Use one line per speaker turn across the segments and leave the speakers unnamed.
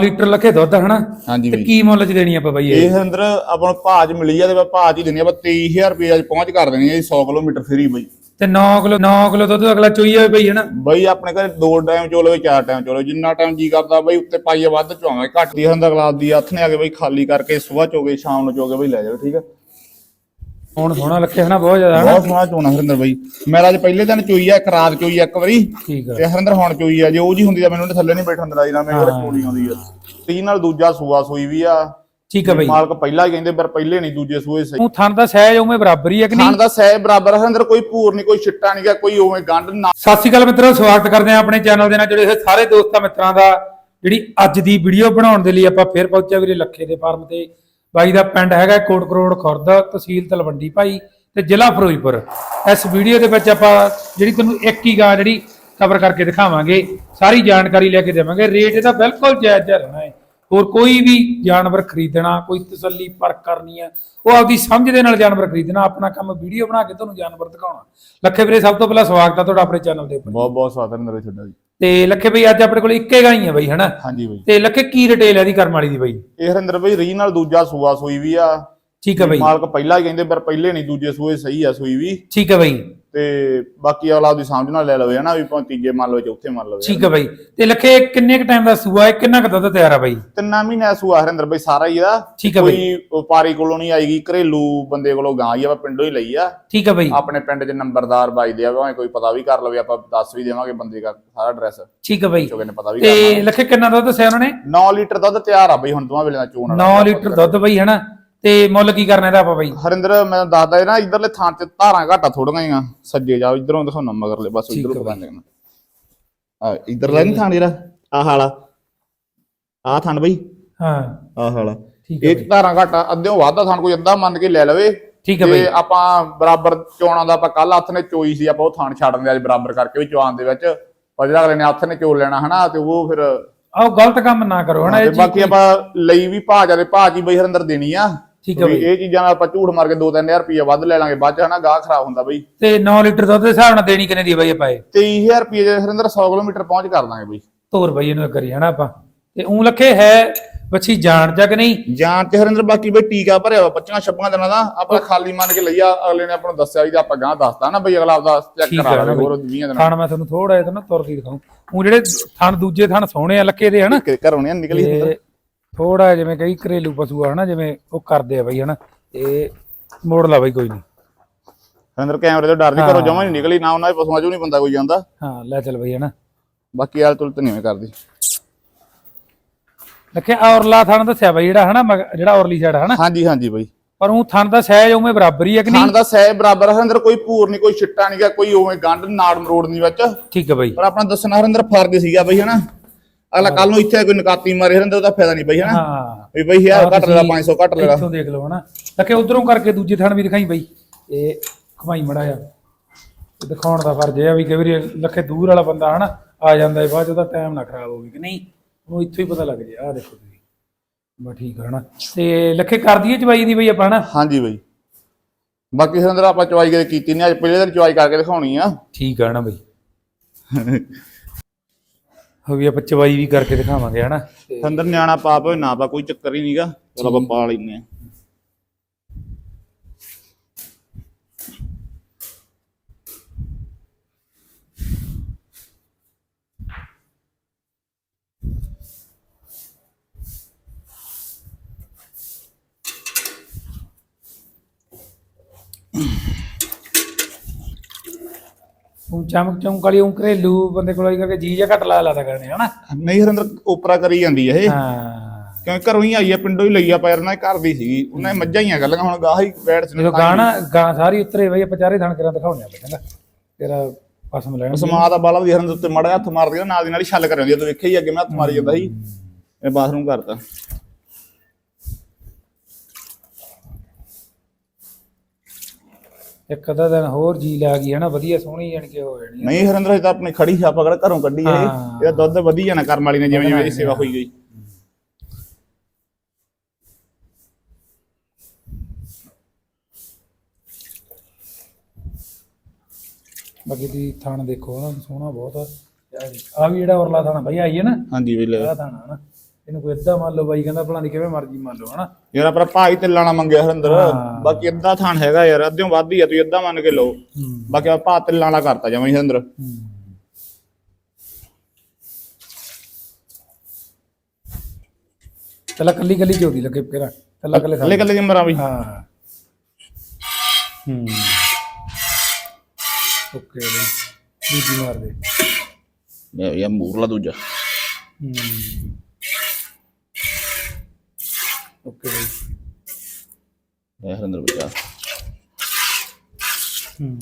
Litre ਲੱਖੇ ਦੁੱਧ ਹਨਾ?
ਹਾਂਜੀ
ਤੇ
ਬਈ।
ਕੀ ਮੁੱਲ ਚ ਦੇਣੀ ਆਪਾਂ ਬਈ ਇਹ?
ਇਹ ਅੰਦਰ ਆਪਾਂ ਨੂੰ ਭਾਜ ਮਿਲੀ ਆ ਤੇ ਭਾਜ ਹੀ ਦਿੰਦੇ ਆਪਾਂ 23000 ਰੁਪਏ ਅੱਜ ਪਹੁੰਚ ਕਰ ਦੇਣੀ ਹੈ 100 ਕਿਲੋਮੀਟਰ ਫਰੀ ਬਈ।
ਤੇ 9 ਕਿਲੋ 9 ਕਿਲੋ ਦੁੱਧ ਅਗਲਾ ਚੋਈ ਜਾਵੇ ਬਈ ਹਨਾ?
ਬਈ ਆਪਣੇ ਘਰੇ ਦੋ ਟਾਈਮ ਚੋਲੋ ਚਾਰ ਟਾਈਮ ਚੋਲੋ ਜਿੰਨਾ ਟਾਈਮ ਜੀ ਕਰਦਾ ਬਈ ਉੱਤੇ ਪਾਈਏ ਵੱਧ ਚਵਾਵਾਂਗੇ ਘੱਟ। ਦੀ ਹੁੰਦਾ ਗਲਾਸ ਦੀ ਹੱਥ ਨੇ ਆ ਕੇ ਬਈ ਖਾਲੀ ਕਰਕੇ ਸਵੇਰ ਚੋਗੇ ਸ਼ਾਮ ਨੂੰ ਚੋਗੇ ਬਈ ਲੈ ਜਾਓ ਠੀਕ ਆ?
ਹੁਣ ਸੋਹਣਾ ਲੱਖੇ ਹਨਾ ਬਹੁਤ ਜ਼ਿਆਦਾ ਹਨਾ।
ਬਹੁਤ ਸੋਹਣਾ ਚੋਣਾ ਹਰਿੰਦਰ ਬਈ। ਮੇਰਾ ਅੱਜ ਪਹਿਲੇ ਦਿਨ ਚੋਈ ਆ ਇੱਕ ਰਾਤ ਚੋਈ ਆ ਇੱਕ ਵਾਰੀ।
ਠੀਕ ਆ।
ਤੇ ਹਰਿੰਦਰ ਹੁਣ ਚੋਈ ਆ ਜੇ ਉਹ ਜੀ ਹੁੰਦੀ ਤਾਂ ਮੈਨੂੰ ਉਹਨੇ ਥੱਲੇ ਨਹੀਂ ਬੈਠਣ ਦਿੰਦਾ ਜੀ ਨਾ ਮੇਰੇ ਕੋਲ। ਚੋੜੀ ਆਉਂਦੀ ਆ। ਤੀ ਨਾਲ ਦੂਜਾ ਸੂਆ ਸੂਈ ਵੀ ਆ।
ਠੀਕ ਆ ਬਈ।
ਮਾਲਕ ਪਹਿਲਾਂ ਹੀ ਕਹਿੰਦੇ ਪਰ ਪਹਿਲੇ ਨਹੀਂ ਦੂਜੇ ਸੂਏ ਸਹੀ।
ਉਹ ਥਣ ਦਾ ਸਹਿਜ ਉਵੇਂ ਬਰਾਬਰ ਹੀ ਹੈ ਕਿ ਨਹੀਂ?
ਖਾਣ ਦਾ ਸਹਿ ਬਰਾਬਰ ਹੈ ਅੰਦਰ ਕੋਈ ਭੂਰ ਨਹੀਂ ਕੋਈ ਛਿੱਟਾ ਨਹੀਂ ਗਾ ਕੋਈ ਉਵੇਂ ਗੰਢ ਨਾ।
ਸਤਿ ਸ਼੍ਰੀ ਅਕਾਲ ਮਿੱਤਰੋ ਸਵਾਗਤ ਕਰਦੇ ਹਾਂ ਆਪਣੇ ਚੈਨਲ ਦੇ ਨਾਲ ਜੁੜੇ ਹੋਏ ਸਾਰੇ ਦੋਸਤਾਂ ਮਿੱਤਰਾਂ ਦਾ। ਜਿਹੜੀ ਅੱਜ ਦੀ ਵੀਡੀਓ ਬਣਾਉਣ ਦੇ ਲਈ ਆਪਾਂ ਫੇਰ ਪਹੁੰਚਿਆ ਵੀਰੇ ਲੱਖੇ ਦੇ ਫਾਰਮ ਤੇ। ਬਾਈ ਦਾ ਪਿੰਡ ਹੈਗਾ ਕੋਟ ਕਰੋੜ ਖੁਰਦ, ਤਹਿਸੀਲ ਤਲਵੰਡੀ ਭਾਈ ਤੇ ਜ਼ਿਲ੍ਹਾ ਫਿਰੋਜ਼ਪੁਰ। ਇਸ ਵੀਡੀਓ ਦੇ ਵਿੱਚ ਆਪਾਂ ਜਿਹੜੀ ਤੁਹਾਨੂੰ ਇੱਕ ਹੀ ਗਾਂ ਜਿਹੜੀ ਕਵਰ ਕਰਕੇ ਦਿਖਾਵਾਂਗੇ, ਸਾਰੀ ਜਾਣਕਾਰੀ ਲੈ ਕੇ ਦੇਵਾਂਗੇ। ਰੇਟ ਇਹਦਾ ਬਿਲਕੁਲ ਜਾਇਜ਼ ਜਿਹਾ ਰਹਿਣਾ ਹੈ। ਹੋਰ ਕੋਈ ਵੀ ਜਾਨਵਰ ਖਰੀਦਣਾ, ਕੋਈ ਤਸੱਲੀ ਪਰ ਕਰਨੀ ਹੈ, ਉਹ ਆਪਦੀ ਸਮਝ ਦੇ ਨਾਲ ਜਾਨਵਰ ਖਰੀਦਣਾ, ਆਪਣਾ ਕੰਮ ਵੀਡੀਓ ਬਣਾ ਕੇ ਤੁਹਾਨੂੰ ਜਾਨਵਰ ਦਿਖਾਉਣਾ। ਲੱਖੇ ਵੀਰੇ, ਸਭ ਤੋਂ ਪਹਿਲਾਂ ਸਵਾਗਤ ਹੈ ਤੁਹਾਡਾ ਆਪਣੇ ਚੈਨਲ ਦੇ ਉੱਪਰ।
ਬਹੁਤ ਬਹੁਤ ਸਵਾਦ ਅੰਦਰ ਛੱਡਾ ਜੀ।
ਤੇ ਲੱਖੇ ਬਈ ਅੱਜ ਆਪਣੇ ਕੋਲ ਇੱਕੇ ਗਾਂ ਹੀ ਹੈ ਬਈ ਹਨਾ?
ਹਾਂਜੀ ਬਈ।
ਤੇ ਲੱਖੇ ਕੀ ਰਿਟੇਲ ਹੈ ਦੀ ਕਰਮ ਵਾਲੀ ਦੀ ਬਈ?
ਇਹ ਹਰਿੰਦਰ ਬਈ ਰੀ ਨਾਲ ਦੂਜਾ ਸੂਆ ਸੂਈ ਵੀ ਆ।
ਠੀਕ ਹੈ ਬਈ।
ਮਾਲਕ ਪਹਿਲਾਂ ਹੀ ਕਹਿੰਦੇ ਪਰ ਪਹਿਲੇ ਨਹੀਂ ਦੂਜੇ ਸੂਏ ਸਹੀ ਆ ਸੂਈ ਵੀ।
ਠੀਕ ਹੈ ਬਈ।
ਤੇ ਬਾਕੀ ਅਗਲਾ ਉਹਦੀ ਸਮਝ ਨਾਲ ਲੈ ਲਵੇ ਹਨਾ ਵੀ ਭਾਵੇਂ ਤੀਜੇ ਮੰਨ ਲਵੇ ਚੌਥੇ ਮੰਨ ਲਵੇ
ਠੀਕ ਹੈ ਬਈ। ਤੇ ਲੱਖੇ ਕਿੰਨੇ ਕ ਟਾਈਮ ਦਾ ਸੂਆ ਹੈ? ਕਿੰਨਾ ਕ ਦੁੱਧ ਤਿਆਰ ਆ ਬਈ?
ਤਿੰਨਾਂ ਮਹੀਨਿਆਂ ਸੂਆ ਹਰਿੰਦਰ ਬਈ ਸਾਰਾ ਹੀ ਆ
ਠੀਕ ਹੈ ਬਈ।
ਕੋਈ ਵਪਾਰੀ ਕੋਲੋਂ ਨਹੀਂ ਆਏਗੀ ਘਰੇਲੂ ਬੰਦੇ ਕੋਲੋਂ ਗਾਂ ਹੀ ਆ ਆਪਾਂ ਪਿੰਡੋਂ ਹੀ ਲਈ ਆ।
ਠੀਕ ਹੈ ਬਈ।
ਆਪਣੇ ਪਿੰਡ 'ਚ ਨੰਬਰਦਾਰ ਵੱਜਦੇ ਆ ਭਾਵੇਂ ਕੋਈ ਪਤਾ ਵੀ ਕਰ ਲਵੇ ਆਪਾਂ ਦੱਸ ਵੀ ਦੇਵਾਂਗੇ ਬੰਦੇ ਦਾ ਸਾਰਾ ਐਡਰੈਸ
ਠੀਕ ਹੈ ਬਈ।
ਚੋਗੇ ਨੇ ਪਤਾ ਵੀ
ਤੇ ਲੱਖੇ ਕਿੰਨਾ ਦੁੱਧ ਦੱਸਿਆ ਉਹਨਾਂ ਨੇ?
9 ਲੀਟਰ ਦੁੱਧ ਤਿਆਰ ਆ ਬਈ ਹੁਣ ਦੋਵਾਂ ਵੇਲੇ ਦਾ ਚੋਣ
9 ਲੀਟਰ ਦੁੱਧ ਬਈ ਹਨਾ? ਤੇ ਮੁੱਲ ਕੀ ਕਰਨਾ ਇਹਦਾ ਆਪਾਂ ਬਈ?
ਹਰਿੰਦਰ ਮੈਂ ਦੱਸਦਾ ਇਹ ਨਾ ਇਧਰਲੇ ਥਾਂ ਤੇ ਧਾਰਾਂ ਘਾਟਾ ਥੋੜੀਆਂ ਹੀ ਆ। ਸੱਜੇ ਜਾਓ ਇਧਰੋਂ ਦਿਖਾਉਣਾ ਮਗਰਲੇ ਬਸ ਇਧਰੋਂ ਪਤਾ ਲੱਗਣਾ ਆ ਇਧਰਲਾ ਨਹੀਂ ਥਾਂ ਜਿਹੜਾ? ਆਹ ਹਾਲਾ ਆਹ ਥਾਂ ਬਈ।
ਹਾਂ।
ਆਹ ਹਾਲਾ
ਠੀਕ ਹੈ
ਇਹ 'ਚ ਧਾਰਾਂ ਘਾਟਾ ਅੱਧਿਓਂ ਵੱਧ ਥਾਂ ਕੋਈ ਅੱਧਾ ਮੰਨ ਕੇ ਲੈ ਲਵੇ।
ਠੀਕ ਹੈ ਬਈ।
ਤੇ ਆਪਾਂ ਬਰਾਬਰ ਚੋਣਾਂ ਦਾ ਆਪਾਂ ਕੱਲ ਹੱਥ ਨੇ ਚੋਈ ਸੀ ਆਪਾਂ ਉਹ ਥਾਂ ਛੱਡਣ ਦੇ ਅੱਜ ਬਰਾਬਰ ਕਰਕੇ ਵੀ ਚਵਾਨ ਦੇ ਵਿੱਚ। ਪਰ ਜਿਹੜਾ ਅਗਲੇ ਨੇ ਹੱਥ ਨੇ ਚੋਲ ਲੈਣਾ ਹਨਾ ਤੇ ਉਹ ਫਿਰ
ਆਹ ਗਲਤ ਕੰਮ ਨਾ ਕਰੋ ਹਨਾ
ਤੇ
ਇਹ
ਬਾਕੀ ਆਪਾਂ ਲਈ ਵੀ ਭਾਜ ਵਾਲੇ ਭਾਜ ਹੀ ਬਈ ਹਰਿੰਦਰ ਦੇਣੀ ਆ।
ਠੀਕ ਹੈ
ਵੀ
ਬਈ।
ਇਹ ਚੀਜ਼ਾਂ ਨਾਲ ਆਪਾਂ ਝੂਠ ਮਾਰ ਕੇ 2-3000 ਰੁਪਏ ਵੱਧ ਲੈ ਲਾਂਗੇ ਬਾਅਦ ਚ ਹਨਾ ਗਾਹ ਖਰਾਬ ਹੁੰਦਾ ਬਈ।
ਤੇ 9 ਲੀਟਰ ਦੁੱਧ ਦੇ ਹਿਸਾਬ ਨਾਲ ਦੇਣੀ ਕਿੰਨੇ ਦੀ ਬਈ ਆਪਾਂ ਇਹ?
23000 ਰੁਪਏ ਦੇ ਹਰਿੰਦਰ 100 ਕਿਲੋਮੀਟਰ ਪਹੁੰਚ ਕਰ ਦਾਂਗੇ ਬਈ।
ਤੋਰ ਬਈ ਇਹਨੂੰ ਕਰੀ ਹਨਾ ਆਪਾਂ। ਤੇ ਉਂ ਲੱਖੇ ਹੈ ਬੱਚੀ ਜਾਣ ਚੱਕ ਨਹੀਂ?
ਜਾਨ ਤੇ ਹਰਿੰਦਰ ਬਾਕੀ ਬਈ ਟੀਕਾ ਭਰਿਆ ਵਾ 25 26 ਦਿਨਾਂ ਦਾ ਆਪਾਂ ਖਾਲੀ ਮੰਨ ਕੇ ਲਈਆ ਅਗਲੇ ਨੇ ਆਪਾਂ ਨੂੰ ਦੱਸਿਆ ਵੀ ਆਪਾਂ ਗਾਂ ਦੱਸਦਾ ਨਾ ਬਈ ਅਗਲਾ ਆਪਦਾ ਚੈੱਕ ਕਰਾ
ਬਈ।
ਹੋਰ 20 ਦਿਨਾਂ
ਥਣ ਮੈਂ ਤੁਹਾਨੂੰ ਥੋੜਾ ਜਿਹਾ ਨਾ ਤੁਰਦੀ ਦਿਖਾਉਂ ਉਹ ਜਿਹੜੇ ਥਣ ਦੂਜੇ ਥਣ ਸੋਹਣੇ ਆ ਲੱਕੇ ਦੇ ਹਨਾ
ਘਰੋਂ ਨਿਕਲੀ
ਥੋੜਾ ਜਿਵੇਂ ਕਈ ਘਰੇਲੂ ਪਸ਼ੂ ਆ ਹਨਾ ਜਿਵੇਂ ਉਹ ਕਰਦੇ ਆ ਬਈ ਹਨਾ ਇਹ ਮੋੜ ਲਾ ਬਈ ਕੋਈ ਨਹੀਂ
ਹਰਿੰਦਰ ਕੈਮਰੇ ਤੋਂ ਡਰ ਨਹੀਂ ਘਰੋਂ ਜਮਾ ਨਹੀਂ ਨਿਕਲੀ ਨਾ ਉਹਨਾਂ ਦੇ ਪਸ਼ੂਆਂ ਚੋਂ ਨਹੀਂ ਬੰਦਾ ਕੋਈ ਜਾਂਦਾ।
ਹਾਂ ਲੈ ਚੱਲ ਬਈ ਹਨਾ।
ਬਾਕੀ ਹਾਲ ਤੁਲਤ ਨਹੀਂ ਐਵੇਂ ਕਰਦੀ।
ਲੱਖੇ ਔਰਲਾ ਥਣ ਦੱਸਿਆ ਬਈ ਜਿਹੜਾ ਹਨਾ ਜਿਹੜਾ ਔਰਲੀ ਸਾਈਡ ਹਨਾ।
ਹਾਂਜੀ ਹਾਂਜੀ ਬਈ।
ਪਰ ਉਹ ਥਣ ਦਾ ਸਹਿਜ ਉਵੇਂ ਬਰਾਬਰ ਹੀ ਹੈ ਕਿ ਨਹੀਂ?
ਦਾ ਸਹਿ ਬਰਾਬਰ ਹਰਿੰਦਰ ਕੋਈ ਭੂਰ ਨਹੀਂ ਕੋਈ ਛਿੱਟਾ ਨਹੀਂ ਗਾ ਕੋਈ ਉਵੇਂ ਗੰਢ ਨਾੜ ਮਰੋੜ ਨਹੀਂ ਵਿੱਚ।
ਠੀਕ ਹੈ ਬਈ।
ਪਰ ਆਪਣਾ ਦੱਸਣਾ ਹਰਿੰਦਰ ਫ਼ਰਕ ਸੀਗਾ ਬਈ ਹਨਾ। ਅਗਲਾ ਕੱਲ ਨੂੰ ਇੱਥੇ ਕੋਈ ਨਕਾਤੀ ਮਾਰੇ ਹਰਿੰਦਰ ਉਹਦਾ ਫਾਇਦਾ ਨਹੀਂ ਬਈ ਹਨਾ?
ਹਾਂ।
ਵੀ ਬਈ ਯਾਰ ਘੱਟ ਲੈ
ਤੁਸੀਂ
500 ਘੱਟ ਲੈ ਲਾ।
ਇੱਥੋਂ ਦੇਖ ਲਓ ਹਨਾ? ਲੱਖੇ ਉਧਰੋਂ ਕਰਕੇ ਦੂਜੇ ਥਣ ਵੀ ਦਿਖਾਈ ਬਈ। ਇਹ ਘਮਾਈ ਮੜਾ ਆ। ਦਿਖਾਉਣ ਦਾ ਫਰਜ਼ ਆ ਵੀ ਕਈ ਵਾਰੀ ਲੱਖੇ ਦੂਰ ਵਾਲਾ ਬੰਦਾ ਹਨਾ ਆ ਜਾਂਦਾ ਹੈ ਬਾਅਦ ਉਹਦਾ ਟਾਈਮ ਨਾ ਖਰਾਬ ਹੋਵੇ ਕਿ ਨਹੀਂ? ਉਹ ਇੱਥੋਂ ਹੀ ਪਤਾ ਲੱਗ ਜੇ ਆਹ ਦੇਖੋ ਤੁਸੀਂ। ਬਸ ਠੀਕ ਹੈ ਹਨਾ? ਤੇ ਲੱਖੇ ਕਰ ਦਈਏ ਚਵਾਈ ਦੀ ਬਈ ਆਪਾਂ ਹਨਾ?
ਹਾਂਜੀ ਬਈ। ਬਾਕੀ ਹਰਿੰਦਰ ਆਪਾਂ ਚਵਾਈ ਕਦੇ ਕੀਤੀ ਨਹੀਂ ਅੱਜ ਪਹਿਲੇ ਦਿਨ ਚਵਾਈ ਕਰਕੇ ਦਿਖਾਉਣੀ ਆ।
ਠੀਕ ਹੈ ਨਾ ਬਈ। ਹੋ ਵੀ ਆਪਾਂ ਚਵਾਈ ਵੀ ਕਰਕੇ ਦਿਖਾਵਾਂਗੇ, ਹਨਾ? ਤੇ
ਨਿਆਣਾ ਪਾਪ ਹੋਏ, ਨਾ ਪਾ ਕੋਈ ਚੱਕਰ ਹੀ ਨਹੀਂਗਾ ਚਲੋ ਆਪਾਂ ਪਾ ਲੈਨੇ ਆ
ਉਹ ਚਮਕ ਚਮਕ ਵਾਲੀ ਉਹ ਘਰੇਲੂ ਬੰਦੇ ਕੋਲ ਆਈ ਕਰਕੇ ਜੀ ਜਾਂ ਘੱਟ ਲਾ ਲਾਦਾ ਕਰਨੇ ਹਨਾ?
ਨਹੀਂ ਹਰਿੰਦਰ ਉਪਰਾ ਕਰੀ ਜਾਂਦੀ ਇਹ।
ਹਾਂ।
ਕਿਉਂਕਿ ਘਰੋਂ ਹੀ ਆਈ ਆ ਪਿੰਡੋਂ ਹੀ ਲਈ ਆ ਪੈਰ ਨਾਲ ਘਰ ਦੀ ਸੀਗੀ। ਉਹਨਾਂ ਮੱਝਾਂ ਹੀ ਆ ਗੱਲਾਂ ਹੁਣ ਗਾਹ ਹੀ ਬੈਠ ਚ
ਜਦੋਂ ਗਾਣਾ ਗਾਂ ਸਾਰੀ ਉਤਰੇ ਬਈ ਆਪਾਂ ਚਾਰੇ ਥਣ ਕਰਾਂ ਦਿਖਾਉਣੇ ਆ ਕਹਿੰਦਾ ਤੇਰਾ ਪਸਮ ਲੈਣ
ਸਮਾ ਦਾ ਬਾਲਾ ਵੀ ਹਰਿੰਦਰ ਉੱਤੇ ਮੜਾ ਹੱਥ ਮਾਰਦੀ ਨਾਲ ਦੀ ਨਾਲ ਹੀ ਛੱਲ ਕਰ ਜਾਂਦੀ ਤੂੰ ਵੇਖਿਆ ਹੀ ਅੱਗੇ ਮੈਂ ਹੱਥ ਮਾਰੀ ਜਾਂਦਾ ਸੀ। ਇਹ ਬਾਥਰੂਮ ਕਰਤਾ।
ਇੱਕ ਅੱਧਾ ਦਿਨ ਹੋਰ ਜੀ ਲਾ ਗਈ ਹਨਾ ਵਧੀਆ ਸੋਹਣੀ ਜਾਣ ਕੇ ਹੋ ਜਾਣੀ।
ਨਹੀਂ ਹਰਿੰਦਰ ਇਹ ਤਾਂ ਆਪਣੀ ਖੜੀ ਛਾਪ ਅਗਰ ਘਰੋਂ ਕੱਢੀ ਇਹ।
ਹਾਂ।
ਇਹਦਾ ਦੁੱਧ ਵਧੀ ਜਾਣਾ ਕਰਮ ਵਾਲੀ ਨੇ ਜਿਵੇਂ ਜਿਵੇਂ ਇਹਦੀ ਸੇਵਾ ਹੋਈ ਗਈ
ਬਾਕੀ ਦੀ ਥਣ ਦੇਖੋ ਨਾ ਸੋਹਣਾ ਬਹੁਤ ਆ। ਆ ਵੀ ਜਿਹੜਾ ਉਰਲਾ ਥਾਣਾ ਬਈ ਆਈ ਹੈ ਨਾ?
ਹਾਂਜੀ ਵੀ ਲੈ।
ਥਾਣਾ ਹਨਾ। ਇਹਨੂੰ ਕੋਈ ਅੱਧਾ ਮੰਨ ਲਓ ਬਾਈ ਕਹਿੰਦਾ ਭਲਾ ਦੀ ਕਿਵੇਂ ਮਰਜ਼ੀ ਮੰਨ ਲਓ ਹਨਾ।
ਯਾਰ ਆਪਣਾ ਭਾਈ ਤਿੱਲਾਂ ਨਾਲ ਮੰਗਿਆ ਹਰਿੰਦਰ।
ਹਾਂ।
ਬਾਕੀ ਅੱਧਾ ਥਾਨ ਹੈਗਾ ਯਾਰ ਅੱਧਿਓਂ ਵੱਧ ਹੀ ਆ ਤੁਸੀਂ ਅੱਧਾ ਮੰਨ ਕੇ ਲਓ। ਬਾਕੀ ਆ ਭਾ ਤਿੱਲਾਂ ਕਰਤਾ ਜਮਾਂ ਹੀ ਹਰਿੰਦਰ
ਚੱਲ ਕੱਲੀ ਕੱਲੀ ਜੋਦੀ ਲੱਗੇ ਕਿਹੜਾ ਕੱਲਾ ਕੱਲੇ
ਕੱਲੇ ਕੱਲੇ ਜੰਮਰਾਂ ਵੀ।
ਹਾਂ। ਹੂੰ। ਓਕੇ ਬਈ ਦੂਜੀ ਮਾਰ ਦੇ।
ਲੈ ਯਾ ਮੂਰਲਾ ਦੂਜਾ।
ਹੂੰ। ਓਕੇ ਬਈ
ਲੈ ਹਰਿੰਦਰ ਬਚਾ
ਹੂੰ।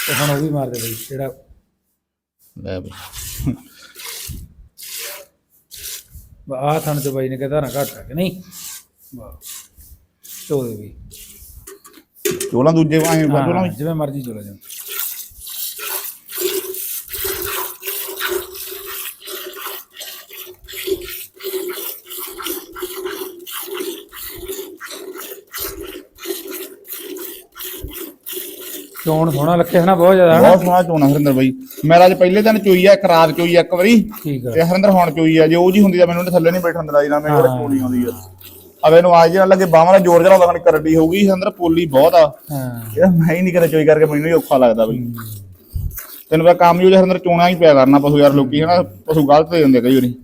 ਤੇ ਹੁਣ ਉਹ ਵੀ ਮਾਰ ਦੇ ਬਈ ਜਿਹੜਾ
ਲੈ ਬਈ।
ਆ ਥਣ ਚ ਬਾਈ ਨੇ ਕਹਿੰਦਾ ਨਾ ਘੱਟ ਹੈ ਕਿ ਨਹੀਂ? ਚੋਦੇ ਵੀ
ਚੋਲਾਂ ਦੂਜੇ ਵਾਂ ਚੋਲਾਂ
ਜਿਵੇਂ ਮਰਜ਼ੀ ਚਲਾ ਜਾ ਚੋਣ ਸੋਹਣਾ ਲੱਗੇ ਹਨਾ ਬਹੁਤ ਜ਼ਿਆਦਾ ਹਨਾ।
ਬਹੁਤ ਸੋਹਣਾ ਚੋਣਾ ਹਰਿੰਦਰ ਬਾਈ। ਮੇਰਾ ਅੱਜ ਪਹਿਲੇ ਦਿਨ ਚੋਈ ਆ ਇੱਕ ਰਾਤ ਚੋਈ ਆ ਇੱਕ ਵਾਰੀ।
ਠੀਕ ਆ।
ਤੇ ਹਰਿੰਦਰ ਹੁਣ ਚੋਈ ਆ ਜੇ ਉਹ ਜੀ ਹੁੰਦੀ ਆ ਮੈਨੂੰ ਉਹਨੇ ਥੱਲੇ ਨਹੀਂ ਬੈਠਣ ਦਿੰਦਾ ਜਿਵੇਂ ਮੇਰੇ
ਹਾਂ।
ਚੋਣੀ ਆਉਂਦੀ ਆ। ਅਵੇ ਨੂੰ ਆਜ ਨਾਲ ਲੱਗੇ ਬਾਹਾਂ ਦਾ ਜ਼ੋਰ ਜਲਾਉਂਦਾ ਖਣ ਕਰਡੀ ਹੋਊਗੀ ਹਰਿੰਦਰ ਪੋਲੀ ਬਹੁਤ ਆ।
ਹਾਂ।
ਇਹ ਮੈਂ ਹੀ ਨਹੀਂ ਕਦੇ ਚੋਈ ਕਰਕੇ ਮੈਨੂੰ ਹੀ ਔਖਾ ਲੱਗਦਾ ਬਈ। ਤੈਨੂੰ ਪਤਾ ਕੰਮ ਯੂ ਹਰਿੰਦਰ ਚੋਣਾ ਹੀ ਪਿਆ ਕਰਨਾ ਪਸ਼ੂ ਯਾਰ ਲੋਕੀ ਹਨਾ ਪਸ਼ੂ ਗਲਤ ਦੇ ਦਿੰਦੇ ਕਈ ਵਾਰੀ।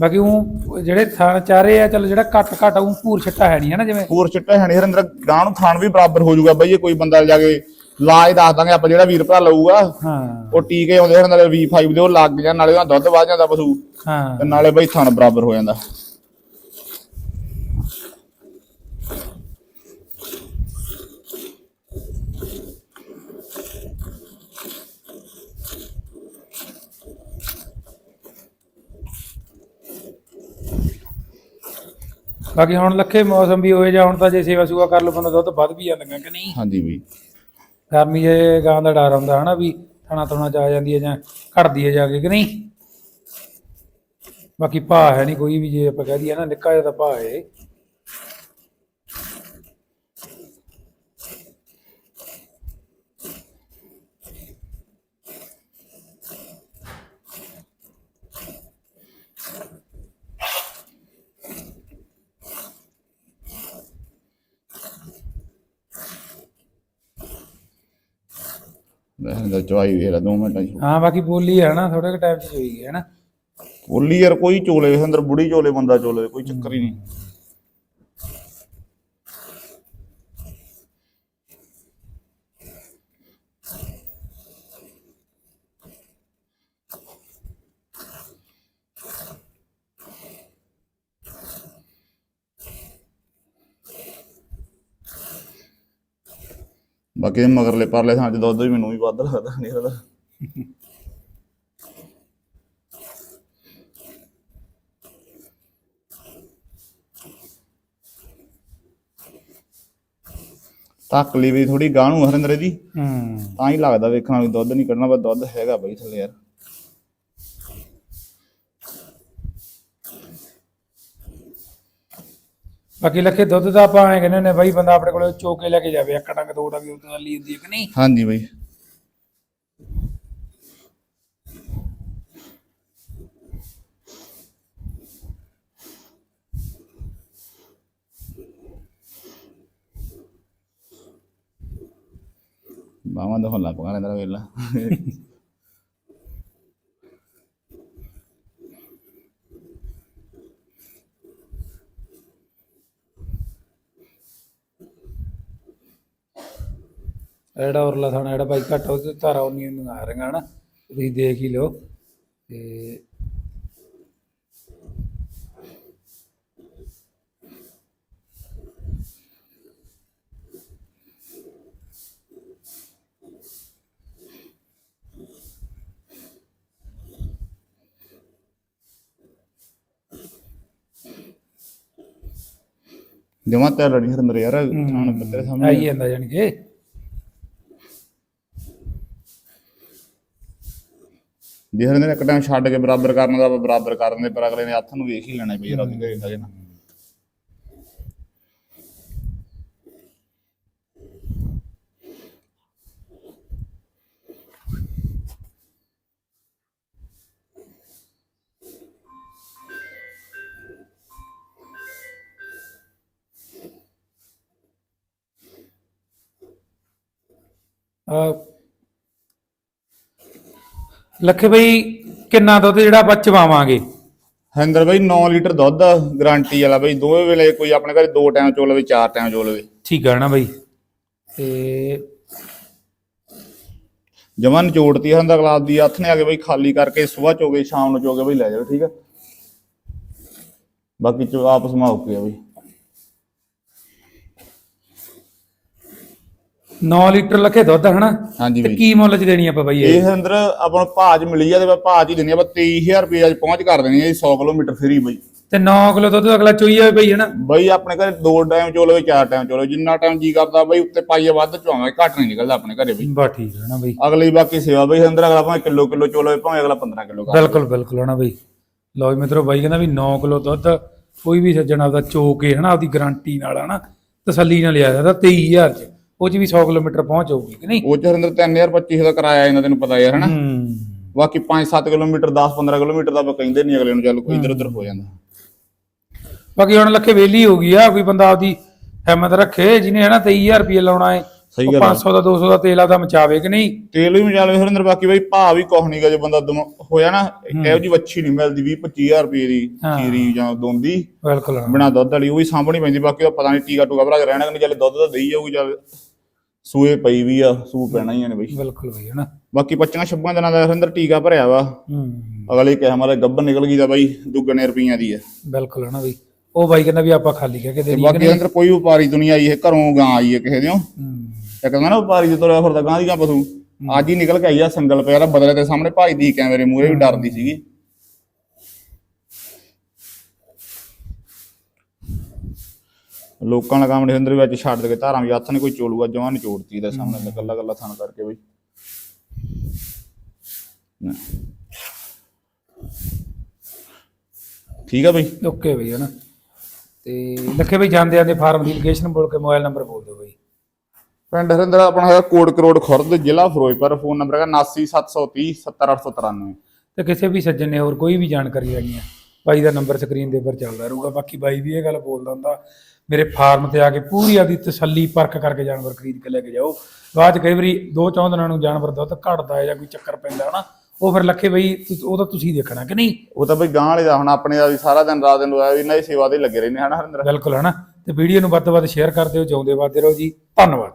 ਬਾਕੀ ਉਹ ਜਿਹੜੇ ਥਣ ਚਾਰੇ ਆ ਚਲ ਜਿਹੜਾ ਘੱਟ ਘੱਟ ਉਹ ਪੂਰ ਛੱਟਾ ਹੈ ਨਹੀਂ ਹਨਾ ਜਿਵੇਂ?
ਹੋਰ ਚਿੱਟਾ ਹੈ ਨਹੀਂ ਹਰਿੰਦਰ ਗਾਂ ਨੂੰ ਥਾਣ ਵੀ ਬਰਾਬਰ ਹੋ ਜਾਊਗਾ ਬਈ ਇਹ ਕੋਈ ਬੰਦਾ ਜਾ ਕੇ ਲਾਜ ਦੱਸ ਦਾਂਗੇ ਆਪਾਂ ਜਿਹੜਾ ਵੀਰ ਭਰਾ ਲਊਗਾ
ਹਾਂ।
ਉਹ ਟੀਕੇ ਆਉਂਦੇ ਨਾਲੇ V5 ਦੇ ਉਹ ਲੱਗ ਜਾਂ ਨਾਲੇ ਉਹਦਾ ਦੁੱਧ ਵੱਧ ਜਾਂਦਾ ਪਸ਼ੂ।
ਹਾਂ।
ਤੇ ਨਾਲੇ ਬਈ ਥਣ ਬਰਾਬਰ ਹੋ ਜਾਂਦਾ।
ਬਾਕੀ ਹੁਣ ਲੱਖੇ ਮੌਸਮ ਵੀ ਹੋਏ ਜਾਂ ਹੁਣ ਤਾਂ ਜੇ ਸੇਵਾ ਸੁਆ ਕਰ ਲਓ ਬੰਦਾ ਦੁੱਧ ਵੱਧ ਵੀ ਜਾਂਦੀਆਂ ਕਿ ਨਹੀਂ?
ਹਾਂਜੀ ਬਈ
ਗਰਮੀ ਜੇ ਗਾਂ ਦਾ ਡਰ ਹੁੰਦਾ ਹਨਾ ਵੀ ਥਣਾ ਥਣਾ ਚ ਆ ਜਾਂਦੀ ਹੈ ਜਾਂ ਘਟਦੀ ਹੈ ਜਾ ਕੇ ਕਿ ਨਹੀਂ? ਬਾਕੀ ਭਾਅ ਹੈ ਨਹੀਂ ਕੋਈ ਵੀ ਜੇ ਆਪਾਂ ਕਹਿ ਦਈਏ ਨਾ ਨਿੱਕਾ ਜਿਹਾ ਤਾਂ ਭਾਅ ਹੈ।
ਹਰਿੰਦਰ ਚਵਾਈ ਵੇਖ ਲਾ ਦੋ ਮਿੰਟਾਂ ਚ।
ਹਾਂ ਬਾਕੀ ਬੋਲੀ ਹੈ ਨਾ ਥੋੜੇ ਕੁ ਟਾਈਮ ਚ ਹੋਈ ਹੈ ਨਾ।
ਬੋਲੀ ਯਾਰ ਕੋਈ ਚੋਲੇ ਹਰਿੰਦਰ ਬੁੜੀ ਚੋਲੇ ਬੰਦਾ ਚੋਲੇ ਕੋਈ ਚੱਕਰ ਹੀ ਨਹੀਂ। ਬਾਕੀ ਮਗਰਲੇ ਪਰਲੇ ਥਾਂ ਚ ਦੁੱਧ ਵੀ ਮੈਨੂੰ ਵੀ ਵੱਧ ਲੱਗਦਾ ਨਹੀਂ ਇਹਦਾ ਤੱਕਲੀ ਵੀ ਥੋੜੀ ਗਾਣੂ ਹਰਿੰਦਰ ਦੀ
ਹੂੰ।
ਤਾਂ ਹੀ ਲੱਗਦਾ ਵੇਖਣਾ ਵੀ ਦੁੱਧ ਨਹੀਂ ਕੱਢਣਾ ਪਰ ਦੁੱਧ ਹੈਗਾ ਬਈ ਥੱਲੇ ਯਾਰ।
ਬਾਕੀ ਲੱਖੇ ਦੁੱਧ ਦਾ ਆਪਾਂ ਐ ਕਹਿੰਦੇ ਨੇ ਬਾਈ ਬੰਦਾ ਆਪਣੇ ਕੋਲੇ ਚੋਕੇ ਲੈ ਕੇ ਜਾਵੇ ਇੱਕ ਡੰਗ ਦੋ ਡੰਗ ਉਹ ਤਾਂ ਲਈ ਹੁੰਦੀ ਹੈ ਕਿ ਨਹੀਂ?
ਹਾਂਜੀ ਬਈ। ਬਾਵਾਂ ਦਾ ਹੱਲਾ ਪਕਾ ਲੈਂਦਾ ਵੇਲਾ।
ਜਿਹੜਾ ਉਰਲਾ ਥਾਣਾ ਜਿਹੜਾ ਬਾਈ ਘੱਟ ਉਹ ਧਾਰਾ ਉਨੀ ਨੂੰ ਆ ਰਹੀਆਂ ਹਨਾ ਤੁਸੀਂ ਦੇਖ ਹੀ ਲਓ। ਤੇ
ਜਮਾ ਤੇ ਲੜੀ ਹਰਿੰਦਰ ਯਾਰ ਹੁਣ ਤੇਰੇ ਸਾਹਮਣੇ
ਆਈ ਜਾਂਦਾ ਜਾਣੀ
ਜੇ ਹਰ ਨੇ ਇੱਕ ਟਾਈਮ ਛੱਡ ਕੇ ਬਰਾਬਰ ਕਰਨ ਦਾ ਬਰਾਬਰ ਕਰਨ ਦੇ ਪਰ ਅਗਲੇ ਨੇ ਹੱਥ ਨੂੰ ਵੇਖ ਹੀ ਲੈਣਾ ਬਈ ਰੱਬ ਦੇ ਹੈਗੇ
ਨਾ Uh, ਲੱਖੇ ਬਈ ਕਿੰਨਾ ਦੁੱਧ ਜਿਹੜਾ ਆਪਾਂ ਚਵਾਵਾਂਗੇ?
ਹਰਿੰਦਰ ਬਾਈ 9 ਲੀਟਰ ਦੁੱਧ ਗਾਰੰਟੀ ਵਾਲਾ ਬਾਈ ਦੋਵੇਂ ਵੇਲੇ ਕੋਈ ਆਪਣੇ ਘਰੇ ਦੋ ਟਾਈਮ ਚੋ ਲਵੇ ਚਾਰ ਟਾਈਮ ਚੋ ਲਵੇ
ਠੀਕ ਹੈ ਨਾ ਬਈ। ਤੇ
ਜਮਾਂ ਨਿਚੋੜਤੀ ਹਰਿੰਦਰ ਗਲਾਸ ਦੀ ਹੱਥ ਨੇ ਆ ਕੇ ਬਾਈ ਖਾਲੀ ਕਰਕੇ ਸਵੇਰ ਚੋਗੇ ਸ਼ਾਮ ਨੂੰ ਚੋਗੇ ਬਾਈ ਲੈ ਜਾਓ ਠੀਕ ਆ। ਬਾਕੀ ਚੋ ਆਪਸ ਮਾ ਓਕੇ ਆ ਬਾਈ।
9 ਲੀਟਰ ਲੱਖੇ ਦੁੱਧ ਹਨਾ?
ਹਾਂਜੀ
ਤੇ
ਬਾਈ।
ਕੀ ਮੁੱਲ ਚ ਦੇਣੀ ਆਪਾਂ ਬਈ ਇਹ?
ਇਹ ਅੰਦਰ ਆਪਾਂ ਨੂੰ ਭਾਜ ਮਿਲੀ ਆ ਤੇ ਭਾਜ ਹੀ ਦੇਣੀ ਆ ਆਪਾਂ 23000 ਰੁਪਏ ਅੱਜ ਪਹੁੰਚ ਕਰ ਦੇਣੀ ਆ ਜੀ 100 ਕਿਲੋਮੀਟਰ ਫਰੀ ਬਾਈ।
ਤੇ 9 ਕਿਲੋ ਦੁੱਧ ਅਗਲਾ ਚੋਈ ਜਾਵੇ ਬਈ ਹਨਾ?
ਬਾਈ ਆਪਣੇ ਘਰੇ ਦੋ ਟਾਈਮ ਚੋ ਲਵੇ ਚਾਰ ਟਾਈਮ ਚੋ ਲਵੇ ਜਿੰਨਾ ਟਾਈਮ ਜੀ ਕਰਦਾ ਬਾਈ ਉੱਤੇ ਪਾਈਏ ਵੱਧ ਚਵਾਵਾਂਗੇ ਘੱਟ ਨਹੀਂ ਨਿਕਲਦਾ ਆਪਣੇ ਘਰੇ ਬਾਈ।
ਬਾ ਠੀਕ ਹੈ ਨਾ ਬਈ।
ਅਗਲੀ ਬਾਕੀ ਸੇਵਾ ਬਾਈ ਅੰਦਰ ਅਗਲਾ ਭਾਵੇਂ ਕਿਲੋ ਕਿਲੋ ਚੋ ਲਵੇ ਭਾਵੇਂ ਅਗਲਾ 15 ਕਿਲੋ ਕਰ
ਬਿਲਕੁਲ ਬਿਲਕੁਲ ਹਨਾ ਬਈ। ਲਓ ਜੀ ਮਿੱਤਰੋ ਬਾਈ ਕਹਿੰਦਾ ਵੀ 9 ਕਿਲੋ ਦੁੱਧ ਕੋਈ ਵੀ ਸੱਜਣ ਆਪਦਾ ਚੋ ਕੇ ਹਨਾ ਆਪਦੀ ਗਾਰੰਟੀ ਨਾਲ ਹਨਾ ਤਸੱਲੀ ਨਾਲ ਲਿਆ ਜਾਂਦਾ 23000 ਚ। ਉਹ ਚ ਵੀ 100 ਕਿਲੋਮੀਟਰ ਪਹੁੰਚ ਹੋਊਗੀ ਕਿ ਨਹੀਂ
ਉਹ ਚ ਹਰਿੰਦਰ 3000 2500 ਦਾ ਕਿਰਾਇਆ ਇਹਨਾਂ ਤੈਨੂੰ ਪਤਾ ਯਾਰ ਹਨਾ
ਹੂੰ
ਬਾਕੀ 5-7 ਕਿਲੋਮੀਟਰ 10-15 ਕਿਲੋਮੀਟਰ ਦਾ ਆਪਾਂ ਕਹਿੰਦੇ ਨਹੀਂ ਅਗਲੇ ਨੂੰ ਚੱਲ ਕੋਈ ਇੱਧਰ ਉੱਧਰ ਹੋ ਜਾਂਦਾ
ਬਾਕੀ ਹੁਣ ਲੱਖੇ ਵੇਲੀ ਹੋ ਗਈ ਆ ਕੋਈ ਬੰਦਾ ਆਪਦੀ ਹਿੰਮਤ ਰੱਖੇ ਜਿਹਨੇ ਹਨਾ 23000 ਰੁਪਏ ਲਾਉਣਾ ਹੈ
ਸਹੀ
ਉਹ
ਗੱਲ ਆ।
500 ਦਾ 200 ਦਾ ਤੇਲ ਆਪਦਾ ਮਚਾਵੇ ਕਿ ਨਹੀਂ
ਤੇਲ ਵੀ ਮਜਾ ਲਵੇ ਹਰਿੰਦਰ ਬਾਕੀ ਬਾਈ ਭਾਅ ਵੀ ਕੁਛ ਨਹੀਂਗਾ ਜੇ ਬੰਦਾ ਦਮ- ਹੋਇਆ ਨਾ ਇਹੋ ਜੀ ਵੱਛੀ ਨਹੀਂ ਮਿਲਦੀ 20-25000 ਰੁਪਏ ਦੀ
ਹਾਂ।
ਚੀਰੀ ਜਾਂ ਦੋਂਦੀ
ਬਿਲਕੁਲ।
ਬਿਨਾ ਦੁੱਧ ਵਾਲੀ ਉਹ ਵੀ ਸਾਂਭਣੀ ਪੈਂਦੀ ਬਾਕੀ ਉਹ ਪਤਾ ਨਹੀਂ ਟੀਕਾ ਟੂਕਾ ਭਰਾ ਕੇ ਰਹਿਣਾ ਕਿ ਨਹੀਂ ਚੱਲ ਦੁੱਧ ਤਾਂ ਦੇਈ ਜਾਊਗੀ ਚੱਲ ਸੂਏ ਪਈ ਵੀ ਆ ਸੂ ਪੈਣਾ ਹੀ ਆ ਨੇ ਬਈ।
ਬਿਲਕੁਲ ਬਈ ਹਨਾ।
ਬਾਕੀ 25 ਦਿਨਾਂ ਦਾ ਹਰਿੰਦਰ ਟੀਕਾ ਭਰਿਆ ਵਾ।
ਹੂੰ।
ਅਗਲੇ ਕਿਹਾ ਮਾਰੇ ਗੱਬਰ ਨਿਕਲ ਗਈ ਤਾਂ ਬਾਈ ਦੁੱਗਣੇ ਰੁਪਈਆਂ ਦੀ ਆ।
ਬਿਲਕੁਲ ਹਨਾ ਬਈ। ਉਹ ਬਾਈ ਕਹਿੰਦਾ ਵੀ ਆਪਾਂ ਖਾਲੀ ਕਹਿ ਕੇ ਦੇ
ਤੇ ਬਾਕੀ ਅੰਦਰ ਕੋਈ ਵਪਾਰੀ ਦੁਨੀਆ ਆਈ ਹੈ ਘਰੋਂ ਗਾਂ ਆਈ ਹੈ ਕਿਸੇ ਦਿਓ।
ਹੂੰ।
ਇੱਕ ਕਹਿੰਦਾ ਨਾ ਵਪਾਰੀ ਜਦੋਂ ਤੁਰਿਆ ਫਿਰਦਾ ਗਾਂ ਦੀ ਗਾਂ ਪਸ਼ੂ। ਅੱਜ ਹੀ ਨਿਕਲ ਕੇ ਆਈ ਆ ਸੰਗਲ ਪਿਆ ਬਦਲੇ ਦੇ ਸਾਹਮਣੇ ਭਜਦੀ ਕੈਮਰੇ ਮੂਹਰੇ ਵੀ ਡਰਦੀ ਸੀਗੀ। ਲੋਕਾਂ ਦਾ ਕੰਮ ਦੇ ਅੰਦਰ ਵਿੱਚ ਛੱਡ ਕੇ ਧਾਰਾਂ ਵੀ ਹੱਥ ਨੇ ਕੋਈ ਚੋਲੂਆ ਜਵਾਂ ਨਿਚੋੜਤੀ ਦੇ ਸਾਹਮਣੇ ਗੱਲਾਂ ਗੱਲਾਂ ਥਾਣ ਕਰਕੇ ਬਈ। ਠੀਕ ਆ ਬਈ?
ਓਕੇ ਬਈ ਹਨਾ। ਤੇ ਲੱਖੇ ਬਈ ਜਾਂਦੇ ਆਂਦੇ ਫਾਰਮ ਦੀ ਲੋਕੇਸ਼ਨ ਬੋਲ ਕੇ ਮੋਬਾਈਲ ਨੰਬਰ ਬੋਲ ਦਿਓ ਬਈ।
ਪਿੰਡ ਹਰਿੰਦਰ ਆਪਣਾ ਹੈਗਾ ਕੋਟ ਕਰੋੜ ਖੁਰਦ ਜ਼ਿਲ੍ਹਾ ਫਿਰੋਜ਼ਪੁਰ ਫੋਨ ਨੰਬਰ ਹੈਗਾ 89730 70893
ਤੇ ਕਿਸੇ ਵੀ ਸੱਜਣ ਨੇ ਹੋਰ ਕੋਈ ਵੀ ਜਾਣਕਾਰੀ ਲੈਣੀ ਹੈ ਬਾਈ ਦਾ ਨੰਬਰ ਸਕਰੀਨ ਦੇ ਉੱਪਰ ਚੱਲਦਾ ਰਹੂਗਾ। ਬਾਕੀ ਬਾਈ ਵੀ ਇਹ ਗੱਲ ਬੋਲਦਾ ਹੁੰਦਾ ਮੇਰੇ ਫਾਰਮ ਤੇ ਆ ਕੇ ਪੂਰੀ ਆਦੀ ਤਸੱਲੀ ਪਰਖ ਕਰਕੇ ਜਾਨਵਰ ਖਰੀਦ ਕੇ ਲੈ ਕੇ ਜਾਓ। ਬਾਅਦ 'ਚ ਕਈ ਵਾਰੀ ਦੋ ਚੌਂ ਦਿਨਾਂ ਨੂੰ ਜਾਨਵਰ ਦੁੱਧ ਘਟਦਾ ਹੈ ਜਾਂ ਕੋਈ ਚੱਕਰ ਪੈਂਦਾ ਹਨਾ ਉਹ ਫਿਰ ਲੱਖੇ ਬਈ ਤੁ- ਉਹ ਤਾਂ ਤੁਸੀਂ ਦੇਖਣਾ ਕਿ ਨਹੀਂ?
ਉਹ ਤਾਂ ਬਈ ਗਾਂ ਵਾਲੇ ਦਾ ਹੁਣ ਆਪਣੇ ਦਾ ਵੀ ਸਾਰਾ ਦਿਨ ਰਾਤ ਦਿਨ ਹੋਇਆ ਵੀ ਇਹਨਾਂ ਦੀ ਸੇਵਾ ਤੇ ਹੀ ਲੱਗੇ ਰਹਿੰਦੇ ਹਨਾ ਹਰਿੰਦਰ।
ਬਿਲਕੁਲ ਹਨਾ। ਤੇ ਵੀਡੀਓ ਨੂੰ ਵੱਧ ਤੋਂ ਵੱਧ ਸ਼ੇਅਰ ਕਰ ਦਿਓ ਜਿਉਂਦੇ ਵਾਦੇ ਰਹੋ ਜੀ। ਧੰਨਵਾਦ।